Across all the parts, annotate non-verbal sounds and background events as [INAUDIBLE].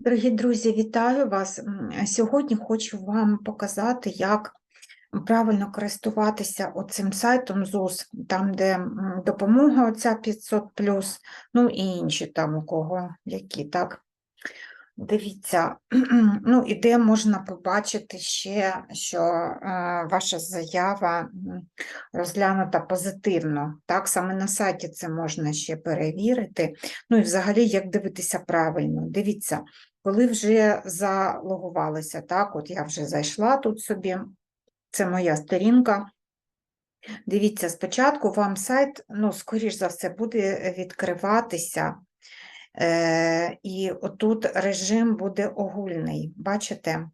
Дорогі друзі, вітаю вас. Сьогодні хочу вам показати, як правильно користуватися оцим сайтом ЗУС, там, де допомога оця 500+, ну і інші там у кого які, так. Дивіться, [CLEARS THROAT] ну і де можна побачити ще, що е, ваша заява розглянута позитивно. Так, саме на сайті це можна ще перевірити. Ну і взагалі, як дивитися правильно. Дивіться, коли вже залогувалися, так, от я вже зайшла тут собі, це моя сторінка. Дивіться, спочатку вам сайт, ну, скоріш за все, буде відкриватися. Е, і отут режим буде огульний. Бачите? Е,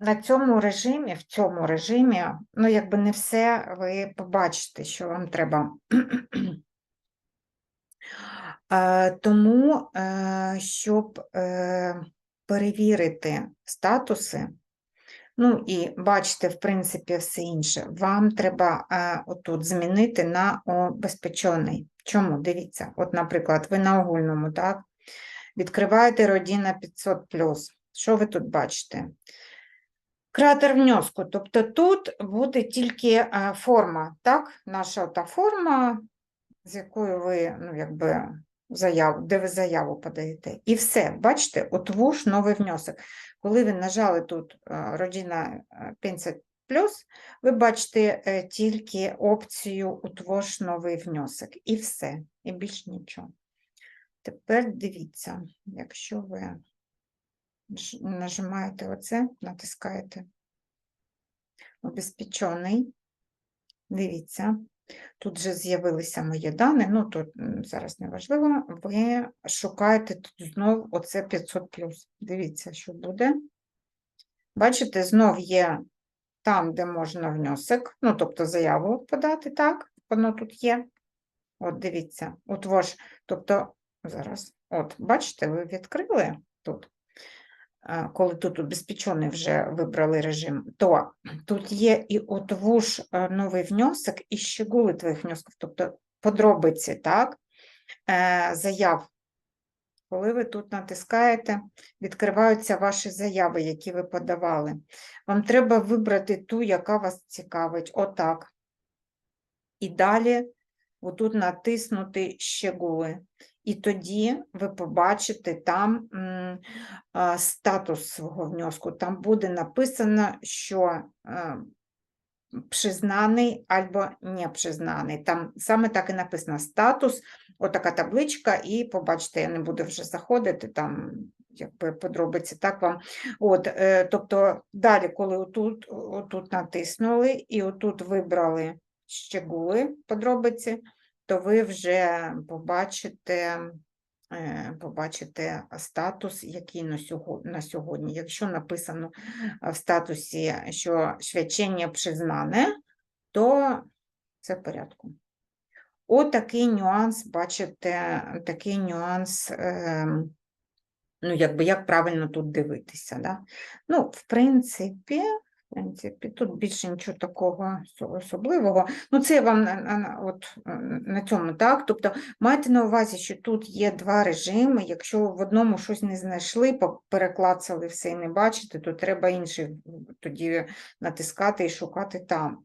на цьому режимі, в цьому режимі, ну, якби не все ви побачите, що вам треба. [CLEARS THROAT] Е, Тому, е, щоб е, перевірити статуси, ну і бачите, в принципі, все інше, вам треба е, отут змінити на обезпечений. Чому? Дивіться, от, наприклад, ви на огульному, так? Відкриваєте родина 500+. Що ви тут бачите? Кратер внеску, тобто тут буде тільки е, форма, так? Наша та форма, з якою ви, ну, якби, заяву, де ви заяву подаєте. І все, бачите, от вуш новий внесок. Коли ви нажали тут е, родина е, пенсія плюс, ви бачите е, тільки опцію «Утвож новий внесок. І все, і більш нічого. Тепер дивіться, якщо ви нажимаєте оце, натискаєте обезпечений, дивіться, тут вже з'явилися мої дані, ну тут зараз не важливо, ви шукаєте тут знов оце 500+. Дивіться, що буде. Бачите, знов є там, де можна внесок, ну, тобто заяву подати, так, воно тут є. От дивіться, от ваш, тобто, зараз, от, бачите, ви відкрили тут, коли тут обезпечений вже вибрали режим, то тут є і от вуш е, новий внесок, і щегули твоїх внесків, тобто подробиці, так, е, заяв. Коли ви тут натискаєте, відкриваються ваші заяви, які ви подавали. Вам треба вибрати ту, яка вас цікавить. Отак. І далі отут натиснути щегули. І тоді ви побачите там статус свого внеску. Там буде написано, що признаний або не признаний. Там саме так і написано статус, отака табличка, і побачите, я не буду вже заходити, там якби подробиці, так вам. От, е, тобто далі, коли отут, отут натиснули і отут вибрали щегули подробиці, то ви вже побачите, е, побачите статус, який на сьогодні. Якщо написано в статусі, що свячення признане, то це в порядку. Отакий нюанс, бачите, такий нюанс, ем, ну, якби як правильно тут дивитися. Да? Ну, в принципі, принципі, тут більше нічого такого особливого. Ну, це я вам от, е, на цьому, так? Тобто майте на увазі, що тут є два режими. Якщо в одному щось не знайшли, переклацали все і не бачите, то треба інший тоді натискати і шукати там.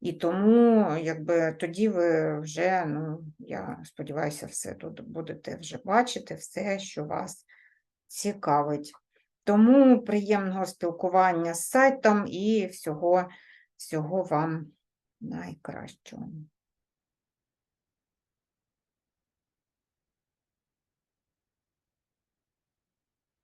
І тому, якби тоді ви вже, ну, я сподіваюся, все тут будете вже бачити, все, що вас цікавить. Тому приємного спілкування з сайтом і всього, всього вам найкращого.